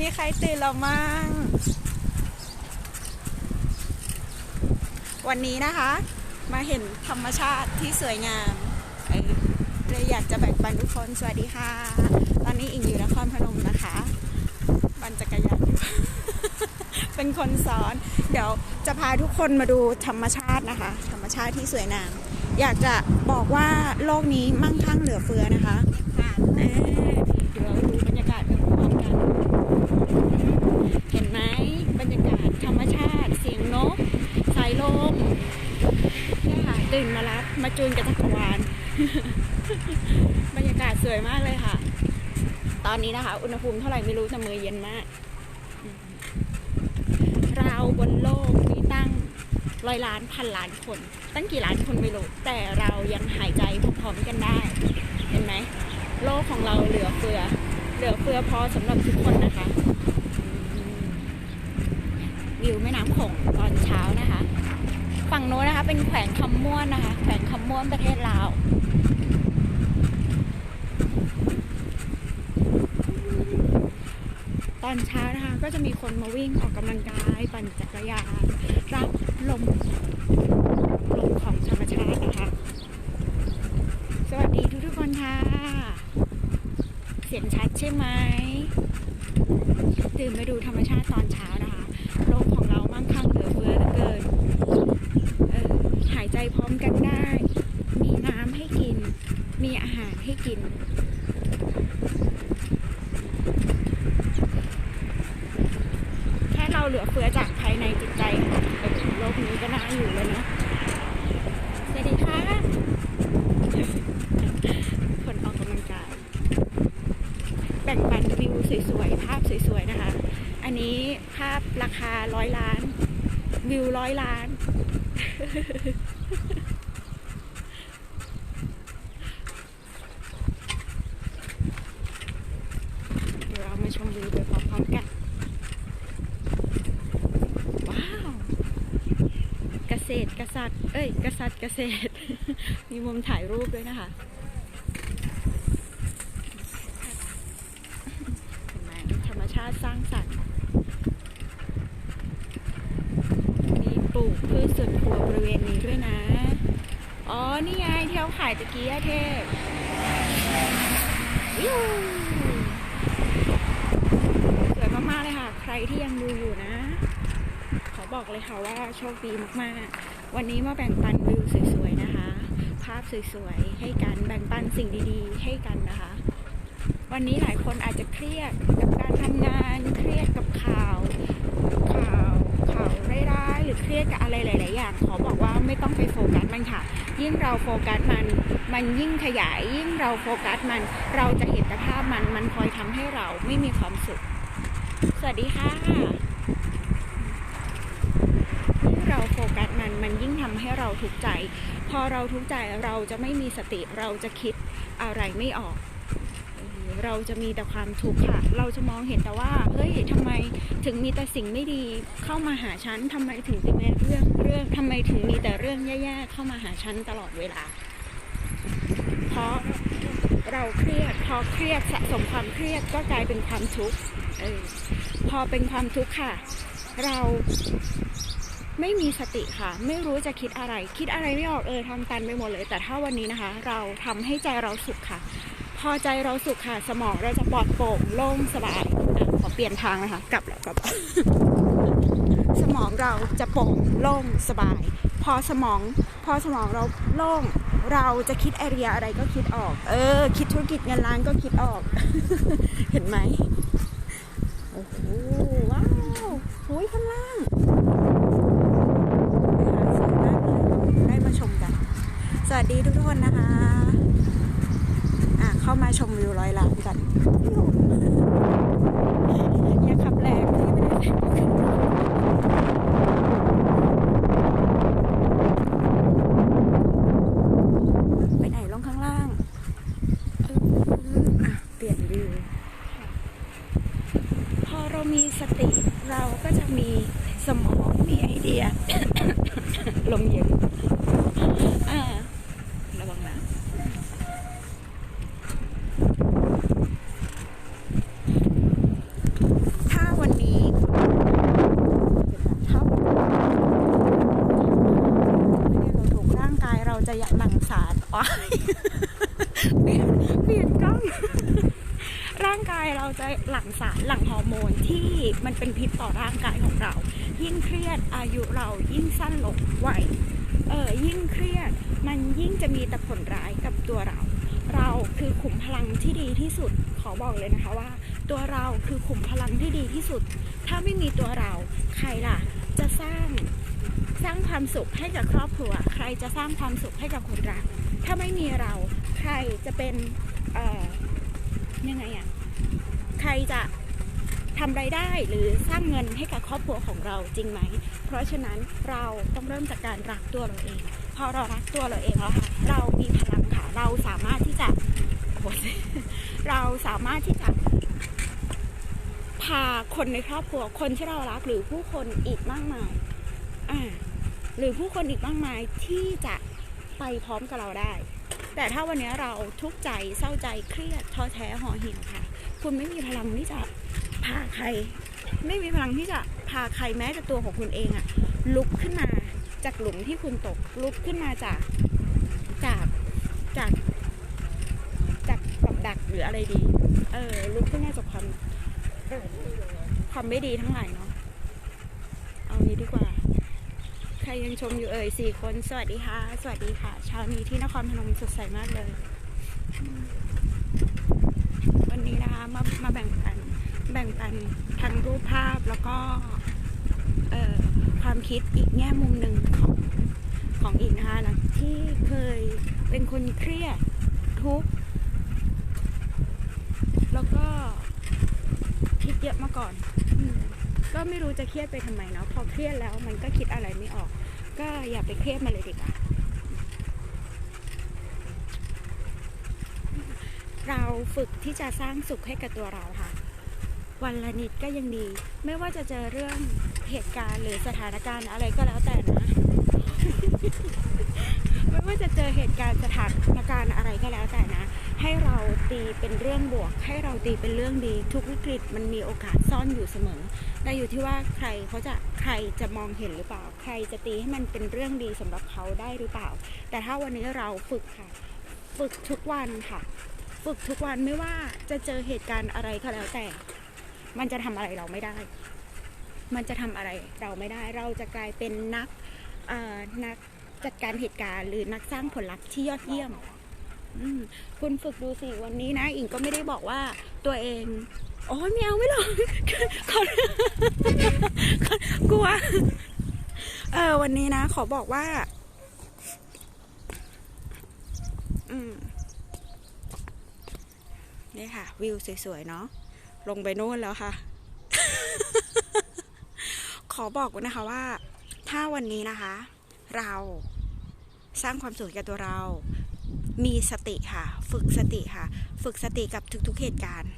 มีใครตื่นแล้วมั้งวันนี้นะคะ มาเห็นธรรมชาติที่สวยงามเออเลยอยากจะแบ่งปันทุกคน สวัสดีค่ะ ตอนนี้อิงอยู่นครพนมนะคะปั่นจักรยานอยู่ เป็นคนสอน เดี๋ยวจะพาทุกคนมาดูธรรมชาตินะคะ ธรรมชาติที่สวยงาม อยากจะบอกว่าโลกนี้มั่งคั่งเหลือเฟือนะคะเอ้ยเดี๋ยวดูบรรยากาศไปพร้อมๆกัน เห็นไหมบรรยากาศธรรมชาติเสียงนก สายลมื่นมารับมาจูนกับจักรวาลบรรยากาศสวยมากเลยค่ะ ตอนนี้นะคะ อุณหภูมิเท่าไหร่ไม่รู้แต่มือเย็นมาก เราบนโลกมีตั้งร้อยล้านพันล้านคน ตั้งกี่ล้านคนไม่รู้ แต่เรายังหายใจพร้อมๆกันได้ เห็นไหม โลกของเราเหลือเฟือ เหลือเฟือพอสำหรับทุกคนนะคะวิวแม่น้ำโขงตอนเช้านะคะ ฝั่งโน้นนะคะ เป็นแขวงคำม่วนนะคะ แขวงคำม่วนประเทศลาวตอนเช้านะคะก็จะมีคนมาวิ่งออกกำลังกายปั่นจักรยานรับลมลมของธรรมชาตินะคะ สวัสดีทุกๆคนค่ะ เสียงชัดใช่ไหมตื่นมาดูธรรมชาติตอนเช้า อมกันได้ มีน้ำให้กิน มีอาหารให้กิน แค่เราเหลือเฟือจากภายในจิตใจค่ะเออโลกนี้ก็น่าอยู่แล้วเนาะสวัสดีค่ะคนออกกำลังกาย แบ่งปันวิวสวยๆ ภาพสวยๆ นะคะ อันนี้ภาพราคาร้อยล้าน วิวร้อยล้าน เดี๋ยวเรามาชมวิวไปพร้อมๆกัน ว้าว เกษตรกษัตริย์ เอ้ย กษัตริย์เกษตร มีมุมถ่ายรูปด้วยนะคะเห็นไหมธรรมชาติสร้างสรรค์ มีปลูก พืชสวนครัวบริเวณนี้ด้วยนะ อ๋อ นี่ไงที่เขาขายตะกี้อะเทพวิวสวยมากๆเลยค่ะ ใครที่ยังดูอยู่นะ ขอบอกเลยค่ะว่าโชคดีมากๆ วันนี้มาแบ่งปันวิวสวยๆนะคะ ภาพสวยๆ ให้กันแบ่งปันสิ่งดีๆ ให้กันนะคะ วันนี้หลายคนอาจจะเครียดกับการทำงาน เครียดกับข่าว ข่าวข่าวร้ายๆหรือ เครียดกับอะไรหลาย ๆ อย่าง ขอบอกว่าไม่ต้องไปโฟกัสมันค่ะ ยิ่งเราโฟกัสมัน มันยิ่งขยาย ยิ่งเราโฟกัสมัน เราจะเห็นแต่ภาพมัน มันคอยทำให้เราไม่มีความสุข สวัสดีค่ะยิ่งเราโฟกัสมันมันยิ่งทำให้เราทุกข์ใจ พอเราทุกข์ใจเราจะไม่มีสติเราจะคิดอะไรไม่ออก เราจะมีแต่ความทุกข์ค่ะ เราจะมองเห็นแต่ว่าเฮ้ยทำไมถึงมีแต่สิ่งไม่ดีเข้ามาหาฉันทำไมถึงจะมีเรื่องเรื่องทำไมถึงมีแต่เรื่องแย่ๆเข้ามาหาฉันตลอดเวลา เพราะเราเครียดพอเครียดสะสมความเครียดก็กลายเป็นความทุกข์เออพอเป็นความทุกข์ค่ะ เราไม่มีสติค่ะ ไม่รู้จะคิดอะไร คิดอะไรไม่ออกเออทำตันไปหมดเลย แต่ถ้าวันนี้นะคะ เราทำให้ใจเราสุขค่ะ พอใจเราสุขค่ะสมองเราจะปลอดโปร่งโล่งสบายอขอเปลี่ยนทางนะคะ กลับแล้วกลับสมองเราจะโปร่งโล่งสบาย พอสมอง พอสมองเราโล่งเราจะคิดไอเดียอะไรก็คิดออก เออ คิดธุรกิจเงินล้านก็คิดออก เห็นไหมโอ้โหว้าวหุยข้างล่างสวยมากเลยได้มาชมกัน สวัสดีทุกคนนะคะ ชมวิวร้อยล้านกัน คเปลี่ยนเปลี่ยนกล้องร่างกายเราจะหลั่งสารหลั่งฮอร์โมนที่มันเป็นพิษต่อร่างกายของเรา ยิ่งเครียดอายุเรายิ่งสั้นลงไวเออยิ่งเครียดมันยิ่งจะมีแต่ผลร้ายกับตัวเรา เราคือขุมพลังที่ดีที่สุดขอบอกเลยนะคะว่า ตัวเราคือขุมพลังที่ดีที่สุด ถ้าไม่มีตัวเรา ใครล่ะ จะสร้างสร้างความสุขให้กับครอบครัว ใครจะสร้างความสุขให้กับคนรัก ถ้าไม่มีเราใครจะเป็นยังไงอะใครจะทำไรายได้หรือสร้างเงินให้กับครอบครัวของเราจริงไหม เพราะฉะนั้นเราต้องเริ่มจากการรักตัวเราเอง พอเรารักตัวเราเองแล้วค่ะเรามีพลังค่ะ เราสามารถที่จะเราสามารถที่จะพาคนในครอบครัวคนที่เรารักหรือผู้คนอีกมากมาย อ่า หรือผู้คนอีกมากมายที่จะ ไปพร้อมกับเราได้ แต่ถ้าวันนี้เราทุกข์ใจเศร้าใจเครียดท้อแท้ห่อเหี่ยวค่ะ คุณไม่มีพลังที่จะพาใคร ไม่มีพลังที่จะพาใครแม้แต่ตัวของคุณเองอะลุกขึ้นมาจากหลุมที่คุณตกลุกขึ้นมาจากจากจากจากกับดักหรืออะไรดี เออลุกขึ้นมาจากความความไม่ดีทั้งหลายเนาะเอางี้ดีกว่า ครยังชมอยู่เอ่ยสี่คน สวัสดีค่ะ สวัสดีค่ะ เช้านี้ที่นครพนมสดใสมากเลย วันนี้นะคะมามาแบ่งปัน แบ่งปันทั้งรูปภาพแล้วก็เอ่อความคิดอีกแง่มุมหนึ่งของของอีกนะคะหลังที่เคยเป็นคนเครียดทุกข์แล้วก็คิดเยอะมาก่อน ก็ไม่รู้จะเครียดไปทำไมเนาะพอเครียดแล้วมันก็คิดอะไรไม่ออก ก็อย่าไปเครียดมาเลยดีกว่าเราฝึกที่จะสร้างสุขให้กับตัวเราค่ะ วันละนิดก็ยังดี ไม่ว่าจะเจอเรื่องเหตุการณ์หรือสถานการณ์อะไรก็แล้วแต่นะ ว่าจะเจอเหตุการณ์สถานการณ์อะไรก็แล้วแต่นะ ให้เราตีเป็นเรื่องบวก ให้เราตีเป็นเรื่องดี ทุกวิกฤตมันมีโอกาสซ่อนอยู่เสมอ แต่อยู่ที่ว่าใครเขาจะใครจะมองเห็นหรือเปล่า ใครจะตีให้มันเป็นเรื่องดีสำหรับเขาได้หรือเปล่า แต่ถ้าวันนี้เราฝึกค่ะ ฝึกทุกวันค่ะ ฝึกทุกวันไม่ว่าจะเจอเหตุการณ์อะไรก็แล้วแต่ มันจะทำอะไรเราไม่ได้ มันจะทำอะไรเราไม่ได้ เราจะกลายเป็นนักนัก จัดการเหตุการณ์หรือนักสร้างผลลัพธ์ที่ยอดเยี่ยมมคุณฝึกดูสิวันนี้นะ อิงก็ไม่ได้บอกว่าตัวเองโอ้ยไม่เอาไม่หรอกขอขอกลัว เออ วันนี้นะ ขอบอกว่า อืมนี่ค่ะ วิวสวยๆ เนาะลงไปโน่นแล้วค่ะ ขอบอกนะคะว่า ถ้าวันนี้นะคะ เราสร้างความสุขให้กับตัวเรา มีสติค่ะ ฝึกสติค่ะ ฝึกสติกับทุกๆเหตุการณ์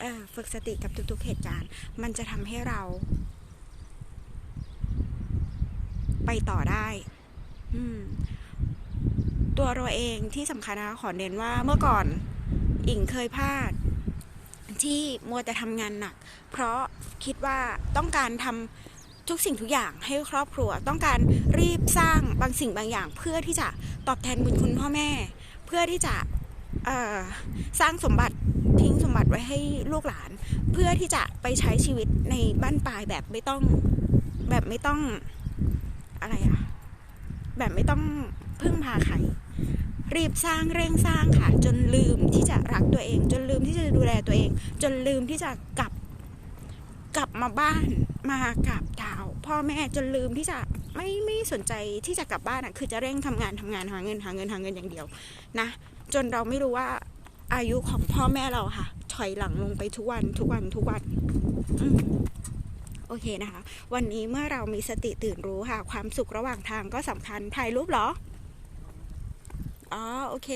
เออฝึกสติกับทุกๆเหตุการณ์ มันจะทำให้เรา ไปต่อได้ตัวเราเองที่สำคัญนะขอเน้นว่าเมื่อก่อนอิงเคยพลาด ที่มัวแต่ทำงานหนัก เพราะคิดว่าต้องการทำ ทุกสิ่งทุกอย่างให้ครอบครัว ต้องการรีบสร้างบางสิ่งบางอย่าง เพื่อที่จะตอบแทนบุญคุณพ่อแม่ เพื่อที่จะสร้างสมบัติทิ้งสมบัติไว้ให้ลูกหลาน เพื่อที่จะไปใช้ชีวิตในบ้านปลายแบบไม่ต้องแบบไม่ต้องอะไรอะแบบไม่ต้องพึ่งพาใครรีบสร้างเร่งสร้างค่ะ จนลืมที่จะรักตัวเอง จนลืมที่จะดูแลตัวเอง จนลืมที่จะกลับ กลับมาบ้านมากราบเท้าพ่อแม่จนลืมที่จะไม่ไม่สนใจที่จะกลับบ้านอะ คือจะเร่งทำงานทำงานหาเงินหาเงินหาเงินอย่างเดียวนะจนเราไม่รู้ว่าอายุของพ่อแม่เราค่ะ ถอยหลังลงไปทุกวันทุกวันทุกวันโอเคนะคะ วันนี้เมื่อเรามีสติตื่นรู้ค่ะ ความสุขระหว่างทางก็สำคัญถ่ายรูปเหรอ อ๋อ โอเค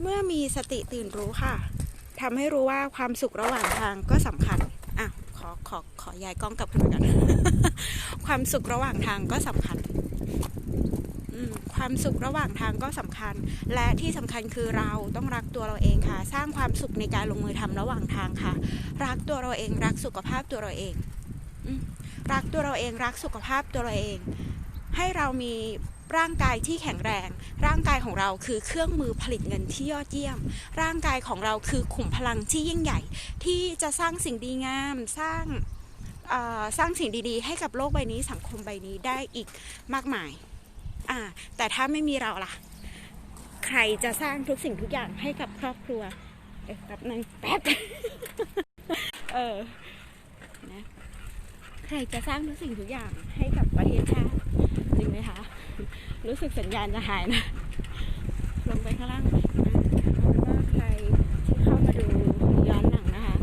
เมื่อมีสติตื่นรู้ค่ะ ทำให้รู้ว่าความสุขระหว่างทางก็สำคัญอะขอขอขอย้ายกล้องกลับขึ้นมาก่อนความสุขระหว่างทางก็สำคัญความสุขระหว่างทางก็สำคัญ และที่สำคัญคือเราต้องรักตัวเราเองค่ะ สร้างความสุขในการลงมือทำระหว่างทางค่ะ รักตัวเราเอง รักสุขภาพตัวเราเองรักตัวเราเองรักสุขภาพตัวเราเอง ให้เรามี ร่างกายที่แข็งแรง ร่างกายของเราคือเครื่องมือผลิตเงินที่ยอดเยี่ยม ร่างกายของเราคือขุมพลังที่ยิ่งใหญ่ ที่จะสร้างสิ่งดีงาม สร้างสร้างสิ่งดีๆ ให้กับโลกใบนี้สังคมใบนี้ได้อีกมากมาย แต่ถ้าไม่มีเราล่ะ ใครจะสร้างทุกสิ่งทุกอย่างให้กับครอบครัวเอ๊ะแป๊บนึงแป๊บเออนะใครจะสร้างทุกสิ่งทุกอย่างให้กับประเทศชาติ รู้สึกสัญญาณจะหายนะ ลงไปข้างล่างเอาเป็นว่าใครที่เข้ามาดูย้อนหลังนะคะ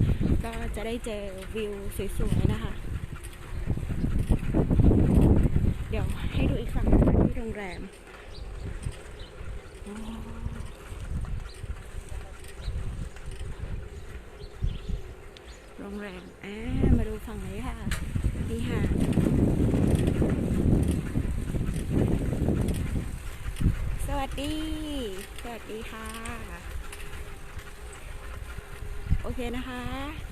ก็จะได้เจอวิวสวยๆนะคะ เดี๋ยวให้ดูอีกฝั่งนะคะที่โรงแรมโรงแรมอ่ามาดูฝั่งนี้ค่ะนี่ค่ะวัส ดี สวัสดีค่ะ โอเคนะคะ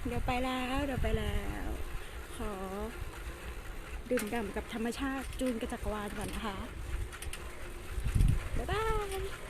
เดี๋ยวไปแล้ว เดี๋ยวไปแล้ว ขอ ดื่มด่ำกับธรรมชาติจูนกระจักรวาลก่อนนะคะ บ๊ายบาย